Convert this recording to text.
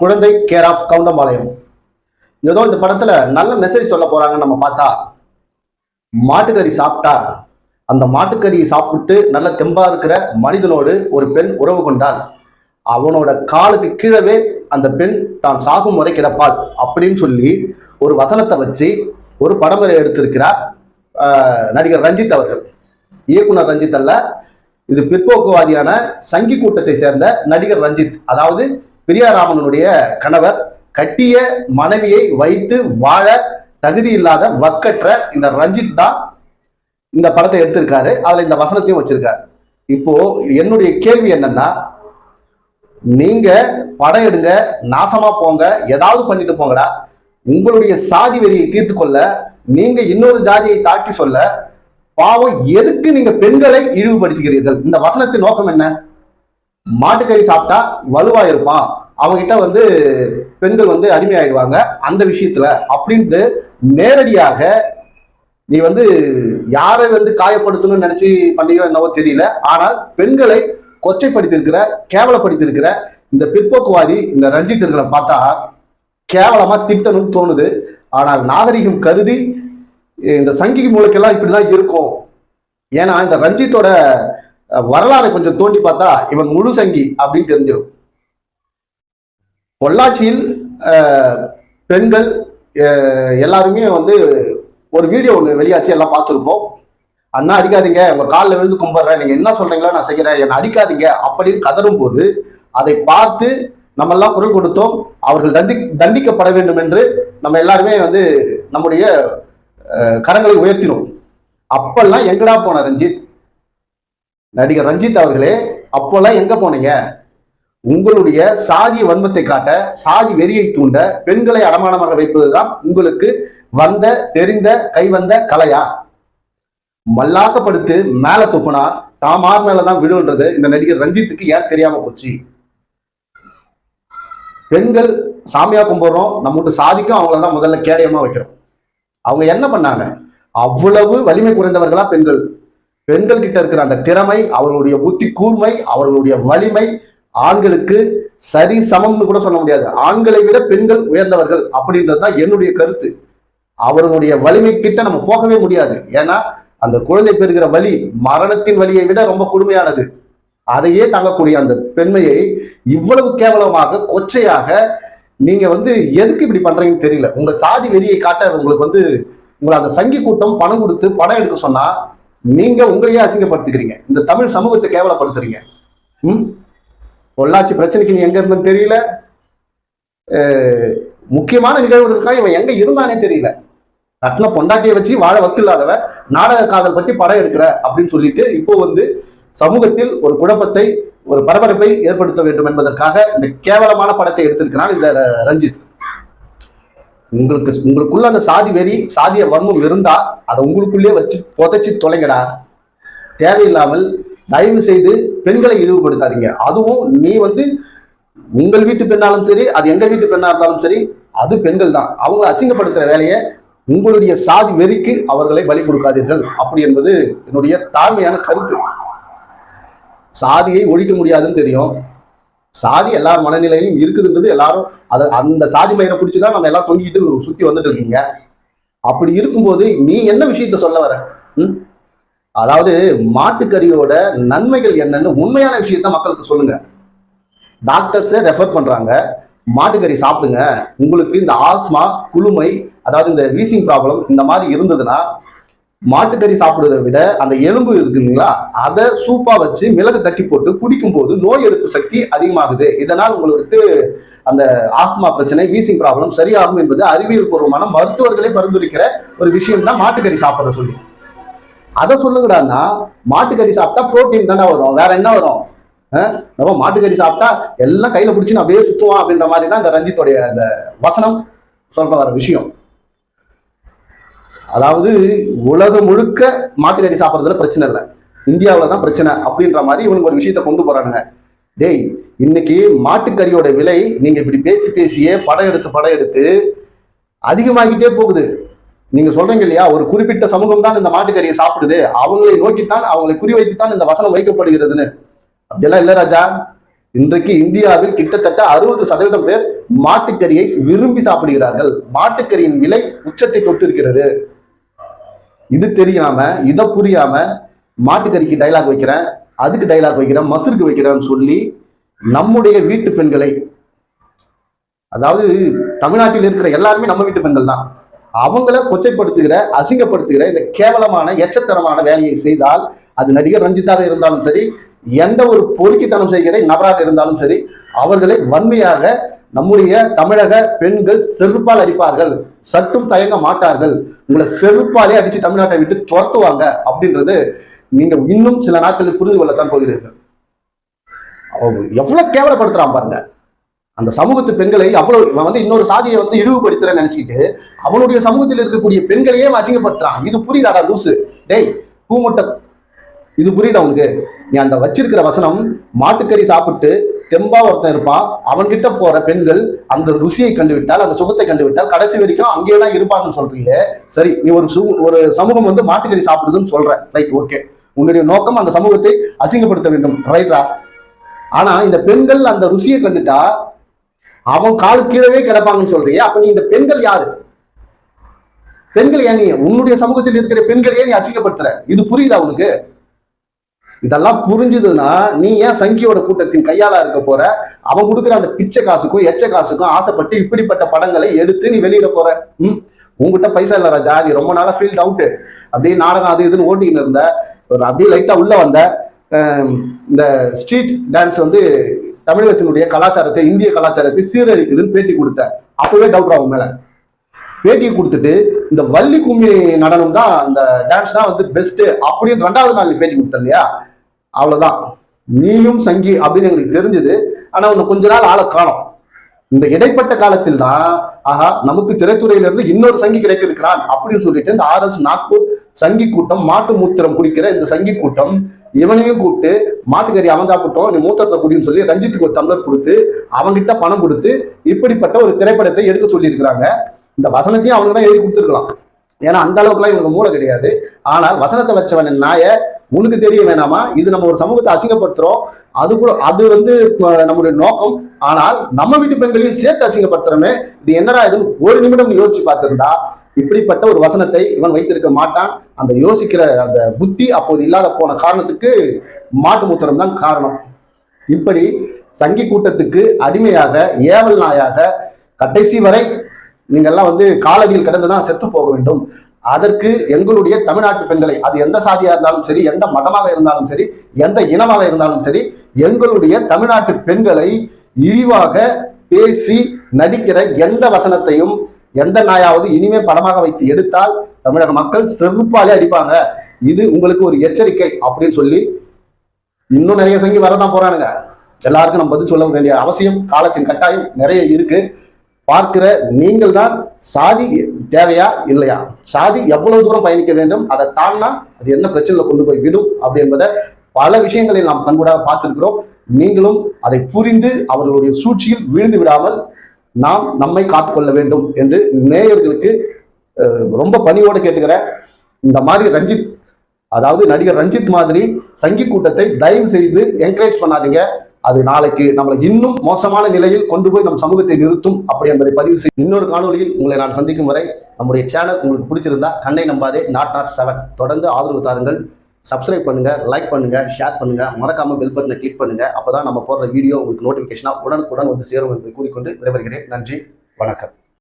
குழந்தை care of Goundampalayam. ஏதோ இந்த படத்துல நல்ல மெசேஜ் சொல்ல போறாங்கன்னு நம்ம பார்த்தா மாட்டுக்கறி சாப்பிட்டா அந்த மாட்டுக்கறியை சாப்பிட்டு நல்ல தெம்பா இருக்கிற மனிதனோடு ஒரு பெண் உறவு கொண்டால் அவனோட காலுக்கு கீழவே அந்த பெண் தான் சாகும் முறை கிடப்பாள் அப்படின்னு சொல்லி ஒரு வசனத்தை வச்சு ஒரு படம் எடுத்திருக்கிறார் நடிகர் ரஞ்சித் அவர்கள். இயக்குனர் ரஞ்சித் அல்ல இது பிற்போக்குவாதியான சங்கி கூட்டத்தை சேர்ந்த நடிகர் ரஞ்சித். அதாவது பிரியாராமனுடைய கணவர் கட்டிய மனைவியை வைத்து வாழ தகுதி இல்லாத வக்கற்ற இந்த ரஞ்சித் தான் இந்த படத்தை எடுத்திருக்காரு. அதுல இந்த வசனத்தையும் வச்சிருக்காரு. இப்போ என்னுடைய கேள்வி என்னன்னா நீங்க படம் எடுங்க நாசமா போங்க ஏதாவது பண்ணிட்டு போங்கடா. உங்களுடைய சாதி வெறியை தீர்த்து கொள்ள நீங்க இன்னொரு ஜாதியை தாக்கி சொல்ல பாவம் எதுக்கு நீங்க பெண்களை இழிவுபடுத்துகிறீர்கள்? இந்த வசனத்தின் நோக்கம் என்ன? மாட்டுக்கறி சாப்பிட்டா வலுவா இருப்பான். அவங்ககிட்ட வந்து பெண்கள் வந்து அடிமையாயிடுவாங்க. அந்த விஷயத்துல அப்படின்ட்டு நேரடியாக நீ வந்து யாரை வந்து காயப்படுத்தணும்னு நினைச்சு பண்ணியோ என்னவோ தெரியல. ஆனால் பெண்களை கொச்சைப்படுத்திருக்கிற கேவலப்படுத்திருக்கிற இந்த பிற்போக்குவாதி இந்த ரஞ்சித் இருக்கிற பார்த்தா கேவலமா திட்டணும்னு தோணுது. ஆனால் நாகரிகம் கருதி இந்த சங்கிக்கு மூளைக்கெல்லாம் இப்படிதான் இருக்கும். ஏன்னா இந்த ரஞ்சித்தோட வரலாறை கொஞ்சம் தோண்டி பார்த்தா இவன் முழு சங்கி அப்படின்னு தெரிஞ்சிடும். பொள்ளாச்சியில் பெண்கள் எல்லாருமே வந்து ஒரு வீடியோ ஒன்று வெளியாச்சு எல்லாம் பார்த்துருப்போம். அண்ணா அடிக்காதீங்க. உங்க காலில் விழுந்து கும்பிட்றேன் நீங்க என்ன சொல்றீங்களோ நான் செய்கிறேன் என்னை அடிக்காதீங்க. அப்படின்னு கதரும் போது அதை பார்த்து நம்ம எல்லாம் குரல் கொடுத்தோம். அவர்கள் தண்டி தண்டிக்கப்பட வேண்டும் என்று நம்ம எல்லாருமே வந்து நம்முடைய கரங்களை உயர்த்தினோம். அப்பெல்லாம் எங்கடா போன ரஞ்சித்? நடிகர் ரஞ்சித் அவர்களே அப்போல்லாம் எங்க போனீங்க? உங்களுடைய சாதி வன்மத்தை காட்ட சாதி வெறியை தூண்ட பெண்களை அடமானமாக வைப்பதுதான் உங்களுக்கு வந்த தெரிந்த கைவந்த கலையா? மல்லாக்கப்படுத்து மேல துப்புனா தாமார் மேலதான் விழுன்றது இந்த நடிகர் ரஞ்சித்துக்கு ஏன் தெரியாம போச்சு? பெண்கள் சாமியா கும்பிடுறோம் நம்ம சாதிக்கும் அவங்கள தான் முதல்ல கேடயமா வைக்கிறோம். அவங்க என்ன பண்ணாங்க? அவ்வளவு வலிமை குறைந்தவர்களா பெண்கள்? பெண்கள் கிட்ட இருக்கிற அந்த திறமை அவர்களுடைய புத்தி கூர்மை அவர்களுடைய வலிமை ஆண்களுக்கு சரி சமம்னு கூட சொல்ல முடியாது. ஆண்களை விட பெண்கள் உயர்ந்தவர்கள் அப்படின்றது தான் என்னுடைய கருத்து. அவர்களுடைய வலிமை கிட்ட நம்ம போகவே முடியாது. ஏன்னா அந்த குழந்தை பெறுகிற வலி மரணத்தின் வலியை விட ரொம்ப கொடுமையானது. அதையே தாங்கக்கூடிய அந்த பெண்மையை இவ்வளவு கேவலமாக கொச்சையாக நீங்க வந்து எதுக்கு இப்படி பண்றீங்கன்னு தெரியல. உங்க சாதி வெறியை காட்ட உங்களுக்கு வந்து உங்களை அந்த சங்கி கூட்டம் பணம் கொடுத்து படம் எடுக்க சொன்னா நீங்க உங்களையே அசிங்கப்படுத்திக்கிறீங்க. இந்த தமிழ் சமூகத்தை கேவலப்படுத்துறீங்க. ம்? பொள்ளாச்சி பிரச்சனைக்கு நீ எங்க இருந்தன்னு தெரியல. முக்கியமான நிகழ்வுகளுக்காக இவன் எங்க இருந்தானே தெரியல. கட்டின பொண்டாட்டியை வச்சு வாழ வக்கு நாடக காதல் பத்தி படம் எடுக்கிற அப்படின்னு சொல்லிட்டு இப்போ வந்து சமூகத்தில் ஒரு குழப்பத்தை ஒரு பரபரப்பை ஏற்படுத்த வேண்டும் என்பதற்காக இந்த கேவலமான படத்தை எடுத்திருக்கிறான் இந்த ரஞ்சித். உங்களுக்கு உங்களுக்குள்ள அந்த சாதி வெறி சாதிய வன்மம் இருந்தா அதை உங்களுக்குள்ளே வச்சு புதைச்சு தொலைங்கடா. தேவையில்லாமல் தயவு செய்து பெண்களை இழிவுபடுத்தாதீங்க. அதுவும் நீ வந்து உங்கள் வீட்டு பெண்ணாலும் சரி அது எங்க வீட்டு பெண்ணா இருந்தாலும் சரி அது பெண்கள் தான். அவங்களை அசிங்கப்படுத்துற வேலையை உங்களுடைய சாதி வெறிக்கு அவர்களை பலி கொடுக்காதீர்கள். அப்படி என்பது என்னுடைய தாழ்மையான கருத்து. சாதியை ஒழிக்க முடியாதுன்னு தெரியும். சாதி எல்லா மனநிலையிலும் இருக்குதுன்றது எல்லாரும் அதை அந்த சாதி மயிரை பிடிச்சி தான் நம்ம எல்லாம் தொங்கிட்டு சுத்தி வந்துட்டு இருக்கீங்க. அப்படி இருக்கும்போது நீ என்ன விஷயத்த சொல்ல வர? ம்? அதாவது மாட்டுக்கறியோட நன்மைகள் என்னன்னு உண்மையான விஷயத்த மக்களுக்கு சொல்லுங்க. டாக்டர்ஸே ரெஃபர் பண்றாங்க மாட்டுக்கறி சாப்பிடுங்க. உங்களுக்கு இந்த ஆஸ்மா குளுமை அதாவது இந்த வீசிங் ப்ராப்ளம் இந்த மாதிரி இருந்ததுன்னா மாட்டுக்கறி சாப்பிடுவதை விட அந்த எலும்பு இருக்கு இல்லைங்களா அதை சூப்பா வச்சு மிளகு தட்டி போட்டு குடிக்கும் போது நோய் எதிர்ப்பு சக்தி அதிகமாகுது. இதனால் உங்களுக்கு அந்த ஆஸ்மா பிரச்சனை வீசிங் ப்ராப்ளம் சரியாகும் என்பது அறிவியல் பூர்வமான மருத்துவர்களே பரிந்துரைக்கிற ஒரு விஷயம் தான் மாட்டுக்கறி சாப்பிட சொல்லி. அதை சொல்லுங்கடான்னா மாட்டுக்கறி சாப்பிட்டா புரோட்டீன் தானே வரும். வேற என்ன வரும்? நம்ம மாட்டுக்கறி சாப்பிட்டா எல்லாம் கையில பிடிச்சி அப்படியே சுத்துவான் அப்படின்ற மாதிரி தான் இந்த ரஞ்சித்தோடைய அந்த வசனம் சொல்ற வர விஷயம். அதாவது உலகம் முழுக்க மாட்டுக்கறி சாப்பிட்றதுல பிரச்சனை இல்லை. இந்தியாவில் தான் பிரச்சனை அப்படின்ற மாதிரி இவனுக்கு ஒரு விஷயத்த கொண்டு போறானுங்க. டேய் இன்னைக்கு மாட்டுக்கறியோட விலை நீங்க இப்படி பேசி பேசியே படம் எடுத்து படம் எடுத்து அதிகமாகிட்டே போகுது. நீங்க சொல்றீங்க இல்லையா ஒரு குறிப்பிட்ட சமூகம் தான் இந்த மாட்டுக்கறியை சாப்பிடுது. அவங்களை நோக்கித்தான் அவங்களை குறிவைத்துத்தான் இந்த வசனம் வைக்கப்படுகிறதுன்னு. அப்படியெல்லாம் இல்ல ராஜா. இன்றைக்கு இந்தியாவில் கிட்டத்தட்ட அறுபது சதவீதம் பேர் மாட்டுக்கறியை விரும்பி சாப்பிடுகிறார்கள். மாட்டுக்கறியின் விலை உச்சத்தை தொட்டு இருக்கிறது இது தெரியாம இதை புரியாம மாட்டுக்கறிக்கு டைலாக் வைக்கிறேன். அதுக்கு டைலாக் வைக்கிறேன் மசுருக்கு வைக்கிறேன்னு சொல்லி நம்முடைய வீட்டு பெண்களை அதாவது தமிழ்நாட்டில் இருக்கிற எல்லாருமே நம்ம வீட்டு பெண்கள் தான். அவங்கள கொச்சைப்படுத்துகிற அசிங்கப்படுத்துகிற இந்த கேவலமான எச்சத்தனமான வேலையை செய்தால் அது நடிகர் ரஞ்சித்தாக இருந்தாலும் சரி எந்த ஒரு பொறுக்கித்தனம் செய்கிற நபராக இருந்தாலும் சரி அவர்களை வன்மையாக நம்முடைய தமிழக பெண்கள் செருப்பால் அடிப்பார்கள் சற்றும் தயங்க மாட்டார்கள் உங்களை செருப்பாலே அடிச்சு தமிழ்நாட்டை விட்டு துரத்துவாங்க அப்படின்றது நீங்க இன்னும் சில நாட்களில் புரிந்து கொள்ளத்தான் போகிறீர்கள். எவ்வளவு கேவலப்படுத்துறான் பாருங்க. அந்த சமூகத்து பெண்களை அவ்வளவு இவன் வந்து இன்னொரு சாதியை வந்து இழிவுபடுத்துறேன்னு நினைச்சிட்டு அவனுடைய சமூகத்தில் இருக்கக்கூடிய பெண்களையே அவன் அசிங்கப்படுத்துறான். இது புரியுதாடா லூசு? டேய் பூமுட்டை இது புரியுதா உனக்கு? நீ அந்த வச்சிருக்கிற வசனம் மாட்டுக்கறி சாப்பிட்டு தெம்பா ஒருத்தன் இருப்பான் அவன்கிட்ட போற பெண்கள் அந்த ருசியை கண்டுவிட்டால் அந்த சுகத்தை கண்டுவிட்டால் கடைசி வரைக்கும் அங்கேயே தான் இருப்பாங்கன்னு சொல்றீங்க. சரி நீ ஒரு சு ஒரு சமூகம் வந்து மாட்டுக்கறி சாப்பிடுதுன்னு சொல்ற. Right okay. உன்னுடைய நோக்கம் அந்த சமூகத்தை அசிங்கப்படுத்த வேண்டும். ரைட்டா ஆனா இந்த பெண்கள் அந்த ருசியை கண்டுட்டா அவன் காலு கீழவே கிடப்பாங்கன்னு சொல்றியே அப்ப நீ இந்த பெண்கள் யாரு? பெண்கள் ஏன் நீ? உன்னுடைய சமூகத்தில் இருக்கிற பெண்கள் ஏன் நீ அசிங்கப்படுத்துற? இது புரியுதா உனக்கு? இதெல்லாம் புரிஞ்சுதுன்னா நீ ஏன் சங்கியோட கூட்டத்தின் கையாளா இருக்க போற? அவன் கொடுக்குற அந்த பிச்சை காசுக்கும் எச்ச காசுக்கும் ஆசைப்பட்டு இப்படிப்பட்ட படங்களை எடுத்து நீ வெளியிட போற. ம்? உங்ககிட்ட பைசா இல்ல ராஜா நீ ரொம்ப நாளா ஃபீல்ட் அவுட்டு அப்படியே நாடகம் அது இதுன்னு ஓட்டிக்கிட்டு இருந்த. ஒரு அப்படியே லைட்டா உள்ள வந்த இந்த ஸ்ட்ரீட் டான்ஸ் வந்து தமிழகத்தினுடைய கலாச்சாரத்தை இந்திய கலாச்சாரத்தை சீரழிக்குதுன்னு பேட்டி கொடுத்தார். அப்பவே டவுட் ஆகும் மேல. பேட்டி கொடுத்துட்டு இந்த வள்ளி கும்மி நடனம் தான் அந்த டான்ஸ் தான் வந்து பெஸ்ட் அப்படின்னு ரெண்டாவது நாள் பேட்டி கொடுத்த இல்லையா? அவ்வளவுதான். நீயும் சங்கி அப்படின்னு எங்களுக்கு தெரிஞ்சது. ஆனா உன்னை கொஞ்ச நாள் ஆளை காணும். இந்த இடைப்பட்ட காலத்தில் தான் ஆஹா நமக்கு திரைத்துறையில இருந்து இன்னொரு சங்கி கிடைத்திருக்கிறான் அப்படின்னு சொல்லிட்டு இந்த ஆர் எஸ் நாக்பூர் சங்கி கூட்டம் மாட்டு மூத்திரம் குடிக்கிற இந்த சங்கி கூட்டம் இவனையும் கூப்பிட்டு மாட்டுக்கறி அவன் சாப்பிட்டோம் நீ மூத்தத்தை குடின்னு சொல்லி ரஞ்சித்துக்கு ஒரு டம்ளர் கொடுத்து அவன்கிட்ட பணம் கொடுத்து இப்படிப்பட்ட ஒரு திரைப்படத்தை எடுக்க சொல்லியிருக்கிறாங்க. இந்த வசனத்தையும் அவங்க தான் எழுதி கொடுத்துருக்கலாம். ஏன்னா அந்த அளவுக்குலாம் இவங்க மூளை கிடையாது. ஆனால் வசனத்தை வச்சவன் நாய உனக்கு தெரிய வேணாமா? இது நம்ம ஒரு சமூகத்தை அசிங்கப்படுத்துறோம். அது கூட அது வந்து நம்முடைய நோக்கம். ஆனால் நம்ம வீட்டு பெண்களையும் சேர்த்து அசிங்கப்படுத்துறோமே. இது என்னடா இதுன்னு ஒரு நிமிடம் யோசிச்சு பார்த்துருந்தா இப்படிப்பட்ட ஒரு வசனத்தை இவன் வைத்திருக்க மாட்டான். அந்த யோசிக்கிற அந்த புத்தி அப்போது இல்லாத போன காரணத்துக்கு மாட்டு மூத்திரம் தான் காரணம். இப்படி சங்கி கூட்டத்துக்கு அடிமையாக ஏவல் நாயாக கடைசி வரை நீங்கள்லாம் வந்து காலடியில் கிடந்து தான் செத்து போக வேண்டும். அதற்கு எங்களுடைய தமிழ்நாட்டு பெண்களை அது எந்த சாதியா இருந்தாலும் சரி எந்த மதமாக இருந்தாலும் சரி எந்த இனமாக இருந்தாலும் சரி எங்களுடைய தமிழ்நாட்டு பெண்களை இழிவாக பேசி நடிக்கிற எந்த வசனத்தையும் எந்த நாயாவது இனிமே படமாக வைத்து எடுத்தால் தமிழக மக்கள் செருப்பாலே அடிப்பாங்க. இது உங்களுக்கு ஒரு எச்சரிக்கை அப்படின்னு சொல்லி இன்னும் நிறைய சங்கி வரதான் போறானுங்க. எல்லாருக்கும் நம்ம பதில் சொல்ல வேண்டிய அவசியம் காலத்தின் கட்டாயம் நிறைய இருக்கு. பார்க்கிற நீங்கள் தான் சாதி தேவையா இல்லையா? சாதி எவ்வளவு தூரம் பயணிக்க வேண்டும்? அதை தாண்டினா அது என்ன பிரச்சனையில கொண்டு போய் விடும் அப்படி என்பதை பல விஷயங்களை நாம் கண்கூடாக பார்த்திருக்கிறோம். நீங்களும் அதை புரிந்து அவர்களுடைய சூழ்ச்சியில் விழுந்து விடாமல் நாம் நம்மை காத்துக்கொள்ள வேண்டும் என்று நேயர்களுக்கு ரொம்ப பணியோடு கேட்டுக்கிறேன் இந்த மாதிரி ரஞ்சித் அதாவது நடிகர் ரஞ்சித் மாதிரி சங்கி கூட்டத்தை தயவு செய்து என்கரேஜ் பண்ணாதீங்க. அது நாளைக்கு நம்மளை இன்னும் மோசமான நிலையில் கொண்டு போய் நம் சமூகத்தை நிறுத்தும் அப்படி என்பதை பதிவு செய்து இன்னொரு காணொலியில் உங்களை நான் சந்திக்கும் வரை நம்முடைய சேனல் உங்களுக்கு பிடிச்சிருந்தா கண்ணை நம்பாதே நாட் நாட் செவன் தொடர்ந்து ஆதரவு தாருங்கள். சப்ஸ்கிரைப் பண்ணுங்க லைக் பண்ணுங்க ஷேர் பண்ணுங்க. மறக்காம பெல் பட்டனை கிளிக் பண்ணுங்க. அப்பதான் நம்ம போடுற வீடியோ உங்களுக்கு நோட்டிபிகேஷனா உடனுக்குடன் வந்து சேரும் என்று கூறிக்கொண்டு விடைபெறுகிறேன். நன்றி வணக்கம்.